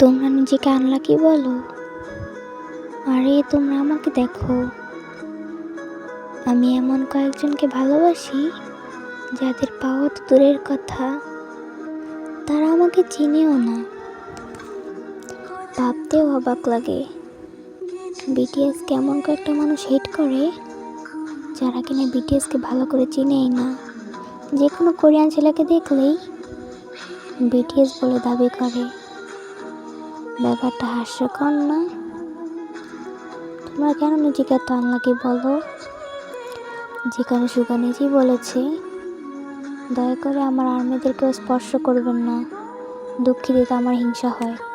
তোমরা নিজেকে আনলাকি বলো। আরে, তোমরা আমাকে দেখো। আমি এমন কয়েকজনকে ভালোবাসি, যাদের পাওয়া তো দূরের কথা। তারা আমাকে চিনেও না। ভাবতেও অবাক লাগে। বিটিএস কেমন কয়েকটা মানুষ হেট করে, যারা কিনা বিটিএসকে ভালো করে চিনেই না। যে কোনো কোরিয়ান ছেলেকে দেখলেই বিটিএস বলে দাবি করে। ব্যাপারটা হাস্যকর না? তোমরা কেন নিজেকে এত লাগে বলো? যেখানে সুগা নিজেই বলেছে। দয়া করে আমার আর্মিদেরকেও স্পর্শ করবেন না। দুঃখিত আমার হিংসা হয়।